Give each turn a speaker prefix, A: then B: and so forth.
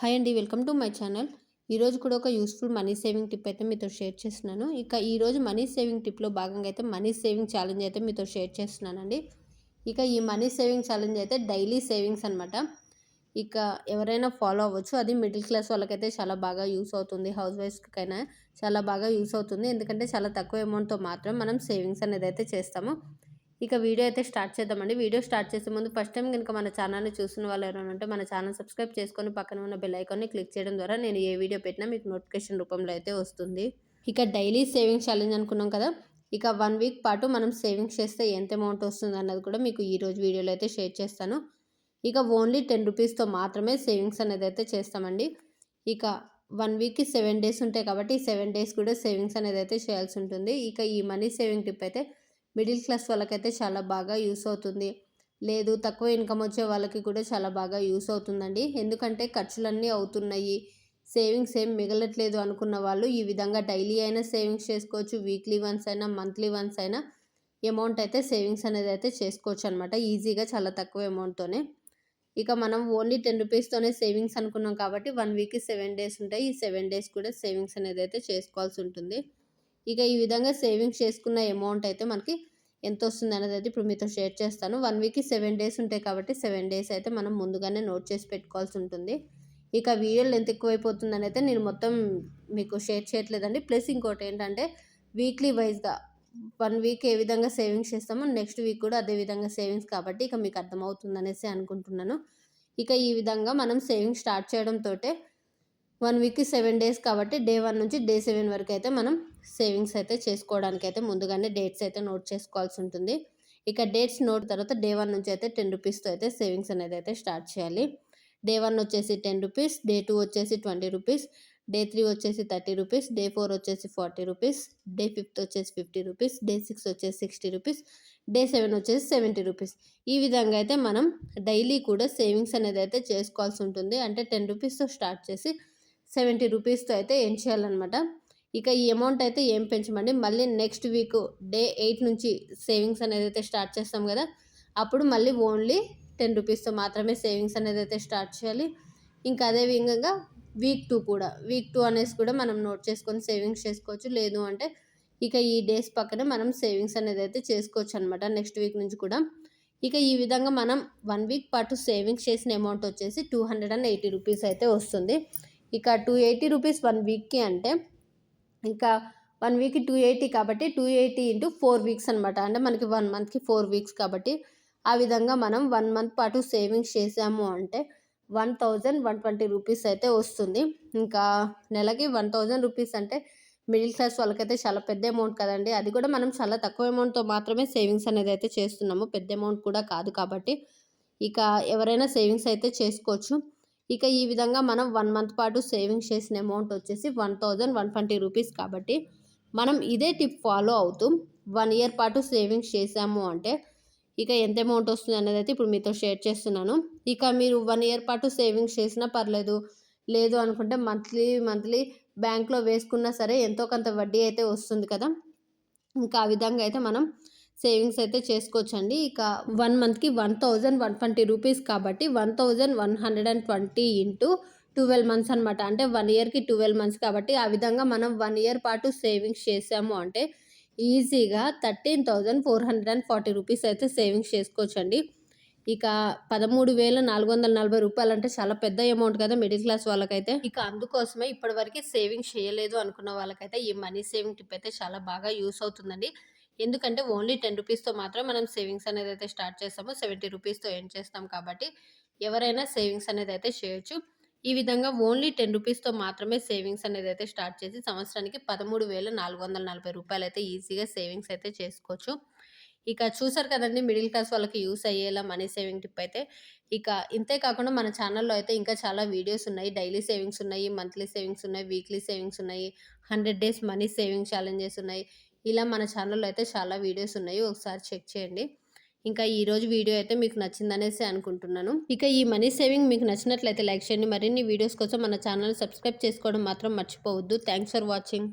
A: Hi అండి welcome to my channel. ఈరోజు కూడా ఒక యూస్ఫుల్ మనీ సేవింగ్ టిప్ అయితే మీతో షేర్ చేస్తున్నాను. ఇక ఈరోజు మనీ సేవింగ్ టిప్లో భాగంగా అయితే మనీ సేవింగ్ ఛాలెంజ్ అయితే మీతో షేర్ చేస్తున్నానండి. ఇక ఈ మనీ సేవింగ్ ఛాలెంజ్ అయితే డైలీ సేవింగ్స్ అనమాట ఇక ఎవరైనా ఫాలో అవ్వచ్చు. అది మిడిల్ క్లాస్ వాళ్ళకైతే చాలా బాగా యూస్ అవుతుంది. హౌస్ వైఫ్స్కైనా చాలా బాగా యూస్ అవుతుంది. ఎందుకంటే చాలా తక్కువ అమౌంట్తో మాత్రం మనం సేవింగ్స్ అనేది అయితే చేస్తాము. ఇక వీడియో అయితే స్టార్ట్ చేద్దామండి. వీడియో స్టార్ట్ చేసే ముందు ఫస్ట్ టైం కనుక మన ఛానల్ని చూసిన వాళ్ళు ఎవరైనా ఉంటే మన ఛానల్ సబ్స్క్రైబ్ చేసుకొని పక్కన ఉన్న బెల్ ఐకాన్ని క్లిక్ చేయడం ద్వారా నేను ఏ వీడియో పెట్టినా మీకు నోటిఫికేషన్ రూపంలో అయితే వస్తుంది. ఇక డైలీ సేవింగ్ ఛాలెంజ్ అనుకున్నాం కదా ఇక వన్ వీక్ పాటు మనం సేవింగ్స్ చేస్తే ఎంత అమౌంట్ వస్తుంది అన్నది కూడా మీకు ఈరోజు వీడియోలో అయితే షేర్ చేస్తాను. ఇక ఓన్లీ టెన్ రూపీస్తో మాత్రమే సేవింగ్స్ అనేది అయితే చేస్తామండి. ఇక వన్ వీక్కి సెవెన్ డేస్ ఉంటాయి కాబట్టి సెవెన్ డేస్ కూడా సేవింగ్స్ అనేది అయితే చేయాల్సి ఉంటుంది. ఇక ఈ మనీ సేవింగ్ టిప్ అయితే మిడిల్ క్లాస్ వాళ్ళకైతే చాలా బాగా యూస్ అవుతుంది. లేదు తక్కువ ఇన్కమ్ వచ్చే వాళ్ళకి కూడా చాలా బాగా యూస్ అవుతుందండి. ఎందుకంటే ఖర్చులన్నీ అవుతున్నాయి. సేవింగ్స్ ఏం మిగలట్లేదు అనుకున్న వాళ్ళు ఈ విధంగా డైలీ అయినా సేవింగ్స్ చేసుకోవచ్చు. వీక్లీ వన్స్ అయినా మంత్లీ వన్స్ అయినా అమౌంట్ అయితే సేవింగ్స్ అనేది అయితే చేసుకోవచ్చు అనమాట ఈజీగా చాలా తక్కువ అమౌంట్తోనే. ఇక మనం ఓన్లీ టెన్ రూపీస్తోనే సేవింగ్స్ అనుకున్నాం కాబట్టి వన్ వీక్కి సెవెన్ డేస్ ఉంటాయి. ఈ సెవెన్ డేస్ కూడా సేవింగ్స్ అనేది అయితే చేసుకోవాల్సి ఉంటుంది. ఇక ఈ విధంగా సేవింగ్స్ చేసుకున్న అమౌంట్ అయితే మనకి ఎంత వస్తుంది అనేది అయితే ఇప్పుడు మీతో షేర్ చేస్తాను. వన్ వీక్కి సెవెన్ డేస్ ఉంటాయి కాబట్టి సెవెన్ డేస్ అయితే మనం ముందుగానే నోట్ చేసి పెట్టుకోవాల్సి ఉంటుంది. ఇక వీడియోలు ఎంత ఎక్కువైపోతుందని అయితే నేను మొత్తం మీకు షేర్ చేయట్లేదండి. ప్లస్ ఇంకోటి ఏంటంటే వీక్లీ వైజ్గా వన్ వీక్ ఏ విధంగా సేవింగ్స్ చేస్తామో నెక్స్ట్ వీక్ కూడా అదే విధంగా సేవింగ్స్ కాబట్టి ఇక మీకు అర్థమవుతుంది అనేసి అనుకుంటున్నాను. ఇక ఈ విధంగా మనం సేవింగ్స్ స్టార్ట్ చేయడంతో వన్ వీక్కి సెవెన్ డేస్ కాబట్టి డే వన్ నుంచి డే సెవెన్ వరకు అయితే మనం సేవింగ్స్ అయితే చేసుకోవడానికి అయితే ముందుగానే డేట్స్ అయితే నోట్ చేసుకోవాల్సి ఉంటుంది. ఇక డేట్స్ నోట్ తర్వాత డే వన్ నుంచి అయితే టెన్ రూపీస్తో అయితే సేవింగ్స్ అనేది అయితే స్టార్ట్ చేయాలి. డే వన్ వచ్చేసి టెన్ రూపీస్ డే టూ వచ్చేసి ట్వంటీ రూపీస్ డే త్రీ వచ్చేసి థర్టీ రూపీస్ డే ఫోర్ వచ్చేసి ఫార్టీ రూపీస్ డే ఫిఫ్త్ వచ్చేసి ఫిఫ్టీ రూపీస్ డే సిక్స్ వచ్చేసి సిక్స్టీ రూపీస్ డే సెవెన్ వచ్చేసి సెవెంటీ రూపీస్. ఈ విధంగా అయితే మనం డైలీ కూడా సేవింగ్స్ అనేది అయితే చేసుకోవాల్సి ఉంటుంది. అంటే టెన్ రూపీస్తో స్టార్ట్ చేసి సెవెంటీ రూపీస్తో అయితే ఏం చేయాలన్నమాట. ఇక ఈ అమౌంట్ అయితే ఏం పెంచమండి. మళ్ళీ నెక్స్ట్ వీక్ డే ఎయిట్ నుంచి సేవింగ్స్ అనేది అయితే స్టార్ట్ చేస్తాం కదా. అప్పుడు మళ్ళీ ఓన్లీ టెన్ రూపీస్తో మాత్రమే సేవింగ్స్ అనేది అయితే స్టార్ట్ చేయాలి. ఇంకా అదే విధంగా వీక్ టూ కూడా. వీక్ టూ అనేసి కూడా మనం నోట్ చేసుకొని సేవింగ్స్ చేసుకోవచ్చు. లేదు అంటే ఇక ఈ డేస్ పక్కనే మనం సేవింగ్స్ అనేది అయితే చేసుకోవచ్చు అనమాట నెక్స్ట్ వీక్ నుంచి కూడా. ఇక ఈ విధంగా మనం వన్ వీక్ పాటు సేవింగ్స్ చేసిన అమౌంట్ వచ్చేసి two hundred and eighty rupees అయితే వస్తుంది. ఇక టూ ఎయిటీ రూపీస్ వన్ వీక్కి అంటే ఇంకా వన్ వీక్కి టూ ఎయిటీ కాబట్టి two eighty into four weeks అనమాట అంటే మనకి వన్ మంత్కి ఫోర్ వీక్స్ కాబట్టి ఆ విధంగా మనం వన్ మంత్ పాటు సేవింగ్స్ చేసాము అంటే one thousand one twenty rupees అయితే వస్తుంది. ఇంకా నెలకి వన్ థౌజండ్ రూపీస్ అంటే మిడిల్ క్లాస్ వాళ్ళకైతే చాలా పెద్ద అమౌంట్ కదండి. అది కూడా మనం చాలా తక్కువ అమౌంట్తో మాత్రమే సేవింగ్స్ అనేది అయితే చేస్తున్నాము. పెద్ద అమౌంట్ కూడా కాదు కాబట్టి ఇక ఎవరైనా సేవింగ్స్ అయితే చేసుకోవచ్చు. ఇక ఈ విధంగా మనం వన్ మంత్ పాటు సేవింగ్స్ చేసిన అమౌంట్ వచ్చేసి one thousand one twenty rupees కాబట్టి మనం ఇదే టిప్ ఫాలో అవుతూ వన్ ఇయర్ పాటు సేవింగ్స్ చేసాము అంటే ఇక ఎంత అమౌంట్ వస్తుంది అనేది అయితే ఇప్పుడు మీతో షేర్ చేస్తున్నాను. ఇక మీరు వన్ ఇయర్ పాటు సేవింగ్స్ చేసినా పర్లేదు లేదు అనుకుంటే మంత్లీ మంత్లీ బ్యాంక్లో వేసుకున్నా సరే ఎంతో కొంత వడ్డీ అయితే వస్తుంది కదా. ఇంకా ఆ విధంగా అయితే మనం సేవింగ్స్ అయితే చేసుకోవచ్చండి. ఇక వన్ మంత్కి one thousand one twenty rupees కాబట్టి one thousand one hundred and twenty into twelve months అనమాట అంటే వన్ ఇయర్కి ట్వెల్వ్ మంత్స్ కాబట్టి ఆ విధంగా మనం వన్ ఇయర్ పాటు సేవింగ్స్ చేసాము అంటే ఈజీగా thirteen thousand four hundred and forty rupees అయితే సేవింగ్స్ చేసుకోవచ్చండి. ఇక పదమూడు వేల నాలుగు వందల నలభై రూపాయలు అంటే చాలా పెద్ద అమౌంట్ కదా మిడిల్ క్లాస్ వాళ్ళకైతే. ఇక అందుకోసమే ఇప్పటివరకు సేవింగ్స్ చేయలేదు అనుకున్న వాళ్ళకైతే ఈ మనీ సేవింగ్ టిప్ అయితే చాలా బాగా యూస్ అవుతుందండి. ఎందుకంటే ఓన్లీ టెన్ రూపీస్తో మాత్రం మనం సేవింగ్స్ అనేది అయితే స్టార్ట్ చేస్తామో సెవెంటీ రూపీస్తో ఏం చేస్తాం కాబట్టి ఎవరైనా సేవింగ్స్ అనేది అయితే చేయొచ్చు. ఈ విధంగా ఓన్లీ టెన్ రూపీస్తో మాత్రమే సేవింగ్స్ అనేది అయితే స్టార్ట్ చేసి సంవత్సరానికి పదమూడు వేల నాలుగు వందల నలభై రూపాయలు అయితే ఈజీగా సేవింగ్స్ అయితే చేసుకోవచ్చు. ఇక చూసారు కదండి మిడిల్ క్లాస్ వాళ్ళకి యూస్ అయ్యేలా మనీ సేవింగ్ టిప్ అయితే. ఇక ఇంతే కాకుండా మన ఛానల్లో అయితే ఇంకా చాలా వీడియోస్ ఉన్నాయి. డైలీ సేవింగ్స్ ఉన్నాయి మంత్లీ సేవింగ్స్ ఉన్నాయి వీక్లీ సేవింగ్స్ ఉన్నాయి hundred days money saving challenges ఉన్నాయి. ఇలా మన ఛానల్లో అయితే చాలా వీడియోస్ ఉన్నాయి. ఒకసారి చెక్ చేయండి. ఇంకా ఈరోజు వీడియో అయితే మీకు నచ్చిందనేసి అనుకుంటున్నాను. ఇక ఈ మనీ సేవింగ్ మీకు నచ్చినట్లయితే లైక్ చేయండి. మరిన్ని వీడియోస్ కోసం మన ఛానల్ సబ్స్క్రైబ్ చేసుకోవడం మాత్రం మర్చిపోవద్దు. Thanks for watching.